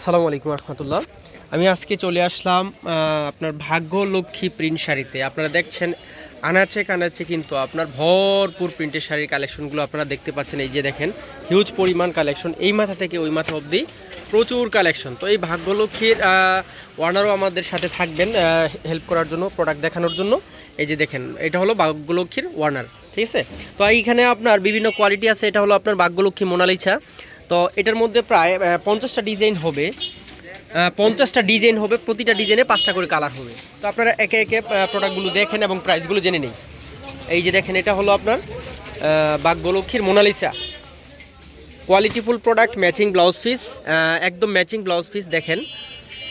আসসালামু আলাইকুম রহমতুল্লাহ। আমি আজকে চলে আসলাম আপনার ভাগ্যলক্ষ্মী প্রিন্ট শাড়িতে। আপনারা দেখছেন, আনাচে কানাচে কিন্তু আপনার ভরপুর প্রিন্টের শাড়ির কালেকশনগুলো আপনারা দেখতে পাচ্ছেন। এই যে দেখেন হিউজ পরিমাণ কালেকশন। এই মাথা থেকে ওই মাথা অবধি প্রচুর কালেকশন। তো এই ভাগ্যলক্ষ্মীর ওয়ার্নারও আমাদের সাথে থাকবেন হেল্প করার জন্য প্রোডাক্ট দেখানোর জন্য। এই যে দেখেন, এটা হলো ভাগ্যলক্ষ্মীর ওয়ার্নার ঠিক আছে? তো এইখানে আপনার বিভিন্ন কোয়ালিটি আছে। এটা হলো আপনার ভাগ্যলক্ষ্মী মোনালিসা। তো এটার মধ্যে প্রায় পঞ্চাশটা ডিজাইন হবে। পঞ্চাশটা ডিজাইন হবে, প্রতিটা ডিজাইনে পাঁচটা করে কালার হবে। তো আপনারা একে একে প্রোডাক্টগুলো দেখেন এবং প্রাইসগুলো জেনে নিন। এই যে দেখেন, এটা হলো আপনার বাগ্যলক্ষ্মীর Monalisa. Qualityful product matching blouse piece একদম ম্যাচিং ব্লাউজ পিস দেখেন।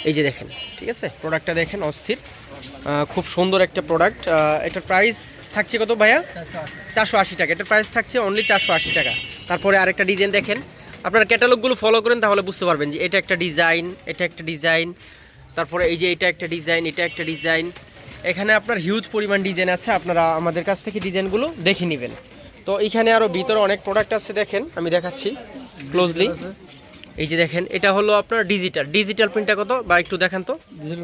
এই যে দেখেন, ঠিক আছে? প্রোডাক্টটা দেখেন, অস্থির। খুব সুন্দর একটা প্রোডাক্ট এটার প্রাইস থাকছে কত ভাইয়া? চারশো আশি টাকা। এটার প্রাইস থাকছে অনলি চারশো আশি টাকা। তারপরে আরেকটা ডিজাইন দেখেন। আপনারা ক্যাটালগুলো ফলো করেন তাহলে বুঝতে পারবেন যে এটা একটা ডিজাইন এটা একটা ডিজাইন তারপরে এই যে এটা একটা ডিজাইন এটা একটা ডিজাইন এখানে আপনার হিউজ পরিমাণ ডিজাইন আছে আপনারা আমাদের কাছ থেকে ডিজাইনগুলো দেখে নেবেন। তো এখানে আরও ভিতরে অনেক প্রোডাক্ট আছে দেখেন আমি দেখাচ্ছি ক্লোজলি এই যে দেখেন এটা হলো আপনার ডিজিটাল ডিজিটাল প্রিন্টটা কত? বা একটু দেখেন তো।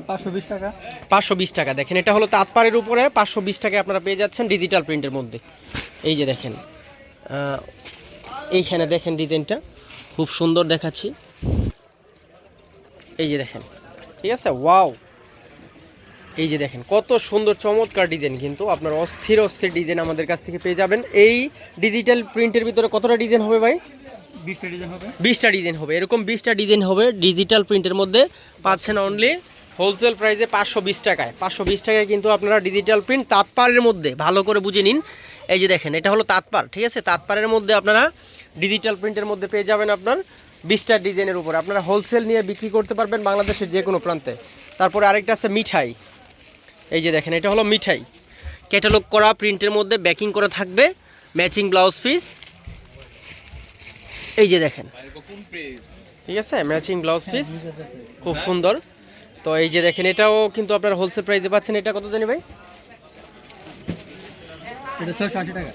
পাঁচশো বিশ টাকা। পাঁচশো বিশ টাকা দেখেন এটা হলো তাঁতপাড়ের উপরে পাঁচশো বিশ টাকায় আপনারা পেয়ে যাচ্ছেন ডিজিটাল প্রিন্টের মধ্যে। এই যে দেখেন এইখানে দেখেন ডিজাইনটা খুব সুন্দর দেখাচ্ছি। এই যে দেখেন ঠিক আছে? ওয়াও! এই যে দেখেন কত সুন্দর চমৎকার ডিজাইন কিন্তু আপনার অস্থির অস্থির ডিজাইন আমাদের কাছ থেকে পেয়ে যাবেন। এই ডিজিটাল প্রিন্টের ভিতরে কতটা ডিজাইন হবে ভাই? বিশটা ডিজাইন হবে। বিশটা ডিজাইন হবে এরকম বিশটা ডিজাইন হবে ডিজিটাল প্রিন্টের মধ্যে। পাচ্ছেন অনলি হোলসেল প্রাইসে পাঁচশো বিশ টাকায়। পাঁচশো বিশ টাকায় কিন্তু আপনারা ডিজিটাল প্রিন্ট তাঁতপাড়ের মধ্যে ভালো করে বুঝে নিন। এই যে দেখেন এটা হলো তাঁতপাড় ঠিক আছে? তাঁতপাড়ের মধ্যে আপনারা ডিজিটাল প্রিন্টের মধ্যে পেয়ে যাবেন আপনার বিশটা ডিজাইনের উপর। আপনারা হোলসেল নিয়ে বিক্রি করতে পারবেন বাংলাদেশের যে কোনো প্রান্তে। তারপরে আরেকটা আছে মিঠাই। এই যে দেখেন, এটা হলো মিঠাই। ক্যাটালগ করা প্রিন্টের মধ্যে ব্যাকিং করা থাকবে ম্যাচিং ব্লাউজ পিস এই যে দেখেন। ঠিক আছে? ম্যাচিং ব্লাউজ পিস খুব সুন্দর। তো এই যে দেখেন, এটাও কিন্তু আপনার হোলসেল প্রাইসে পাচ্ছেন। এটা কত জানি ভাই এটা ছয়শো আশি টাকা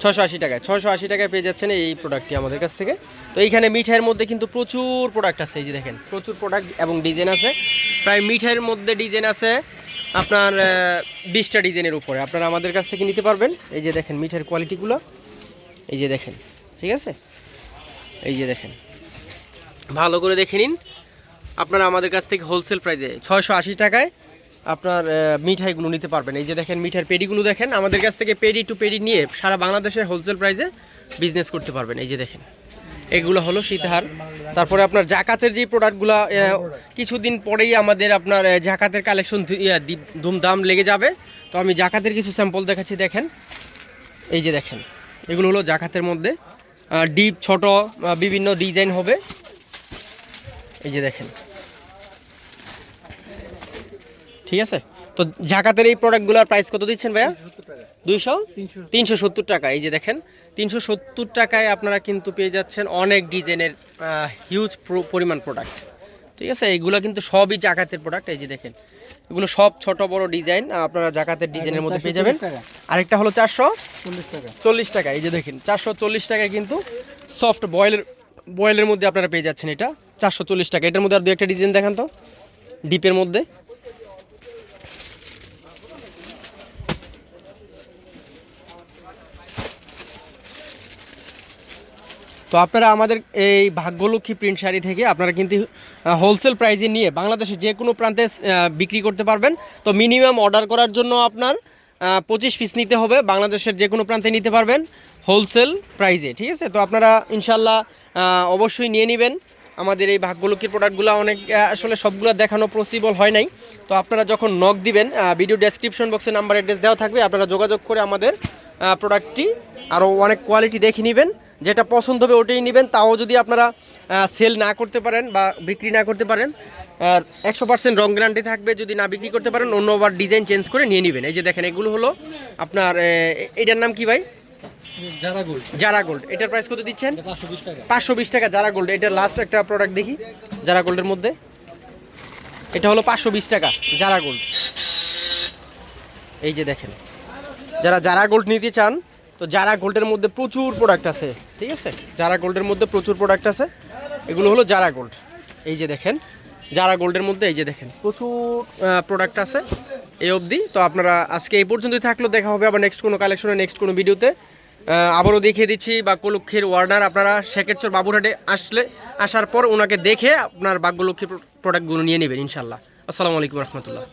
ছশো আশি টাকায়। ছশো আশি টাকায় পেয়ে যাচ্ছেন এই প্রোডাক্টটি আমাদের কাছ থেকে। তো এইখানে মিঠাইয়ের মধ্যে কিন্তু প্রচুর প্রোডাক্ট আছে, এই যে দেখেন, প্রচুর প্রোডাক্ট এবং ডিজাইন আছে। প্রায় মিঠাইয়ের মধ্যে ডিজাইন আছে আপনার বিশটা ডিজাইনের উপরে। আপনারা আমাদের কাছ থেকে নিতে পারবেন। এই যে দেখেন মিঠাইয়ের কোয়ালিটিগুলো এই যে দেখেন, ঠিক আছে? এই যে দেখেন। ভালো করে দেখে নিন। আপনারা আমাদের কাছ থেকে হোলসেল প্রাইসে ছয়শো আশি টাকায় আপনার মিঠাইগুলো নিতে পারবেন। এই যে দেখেন মিঠার পেডিগুলো দেখেন, আমাদের কাছ থেকে পেডি টু পেডি নিয়ে সারা বাংলাদেশের হোলসেল প্রাইসে বিজনেস করতে পারবেন। এই যে দেখেন, এগুলো হলো সীতাহার। তারপরে আপনার জাকাতের যে প্রোডাক্টগুলো কিছুদিন পরেই আমাদের আপনার জাকাতের কালেকশন ধুমধাম লেগে যাবে। তো আমি জাকাতের কিছু স্যাম্পল দেখাচ্ছি, দেখেন। এই যে দেখেন, এগুলো হলো জাকাতের মধ্যে ডিপ, ছোট বিভিন্ন ডিজাইন হবে। এই যে দেখেন ঠিক আছে? তো জাকাতের এই প্রোডাক্টগুলোর প্রাইস কত দিচ্ছেন ভাইয়া? দুইশো? তিনশো। সত্তর টাকা। এই যে দেখেন তিনশো সত্তর টাকায় আপনারা কিন্তু পেয়ে যাচ্ছেন অনেক ডিজাইনের হিউজ পরিমাণ প্রোডাক্ট ঠিক আছে? এইগুলো কিন্তু সবই জাকাতের প্রোডাক্ট এই যে দেখেন এগুলো সব ছোট বড় ডিজাইন আপনারা জাকাতের ডিজাইনের মধ্যে পেয়ে যাবেন। আরেকটা হলো চারশো চল্লিশ টাকা। এই যে দেখেন চারশো চল্লিশ টাকায় কিন্তু সফট বয়েলের বয়েলের মধ্যে আপনারা পেয়ে যাচ্ছেন এটা। চারশো চল্লিশ টাকা। এটার মধ্যে আর দু একটা ডিজাইন দেখান তো। ডিপের মধ্যে। তো আপনারা আমাদের এই ভাগ্যলক্ষ্মী প্রিন্ট শাড়ি থেকে আপনারা কিন্তু হোলসেল প্রাইসে নিয়ে বাংলাদেশের যে কোনো প্রান্তে বিক্রি করতে পারবেন। তো মিনিমাম অর্ডার করার জন্য আপনার পঁচিশ পিস নিতে হবে। বাংলাদেশের যে কোনো প্রান্তে নিতে পারবেন হোলসেল প্রাইসে ঠিক আছে? তো আপনারা ইনশাল্লাহ অবশ্যই নিয়ে নেবেন। আমাদের এই ভাগ্যলক্ষ্মীর প্রোডাক্টগুলো অনেক আসলে সবগুলো দেখানো পসিবল হয় নাই। তো আপনারা যখন নক দিবেন ভিডিও ডেসক্রিপশন বক্সে নাম্বার অ্যাড্রেস দেওয়া থাকবে। আপনারা যোগাযোগ করে আমাদের প্রোডাক্টটি আরও অনেক কোয়ালিটি দেখে নেবেন। যেটা পছন্দ হবে ওটাই নেবেন। তাও যদি আপনারা সেল না করতে পারেন বা বিক্রি না করতে পারেন আর একশো পার্সেন্ট রং গ্যারান্টি থাকবে। যদি না বিক্রি করতে পারেন অন্য আবার ডিজাইন চেঞ্জ করে নিয়ে নেবেন। এই যে দেখেন এগুলো হলো আপনার এটার নাম কি ভাই? যারা গোল্ড জারা গোল্ড এটার প্রাইস কত দিচ্ছেন? পাঁচশো বিশ টাকা। পাঁচশো বিশ টাকা জারা গোল্ড এটার লাস্ট একটা প্রোডাক্ট দেখি জারা গোল্ডের মধ্যে। এটা হলো পাঁচশো বিশ টাকা জারা গোল্ড এই যে দেখেন যারা জারা গোল্ড নিতে চান তো জারা গোল্ডের মধ্যে প্রচুর প্রোডাক্ট আছে, ঠিক আছে? জারা গোল্ডের মধ্যে প্রচুর প্রোডাক্ট আছে। এগুলো হলো জারা গোল্ড এই যে দেখেন যারা গোল্ডের মধ্যে এই যে দেখেন, প্রচুর প্রোডাক্ট আছে এই অবধি। তো আপনারা আজকে এই পর্যন্তই থাকল, দেখা হবে আবার নেক্সট কোনো কালেকশনে নেক্সট কোনো ভিডিওতে আবারও দেখিয়ে দিচ্ছি বা কলক্ষীর ওয়ার্নার আপনারা শেখেরচর বাবুরহাটে আসলে, আসার পর ওনাকে দেখে আপনার বাগ্যলক্ষ্মীর প্রোডাক্টগুলো নিয়ে নেবেন ইনশাল্লাহ আসসালামু আলাইকুম রহমতুল্লাহ।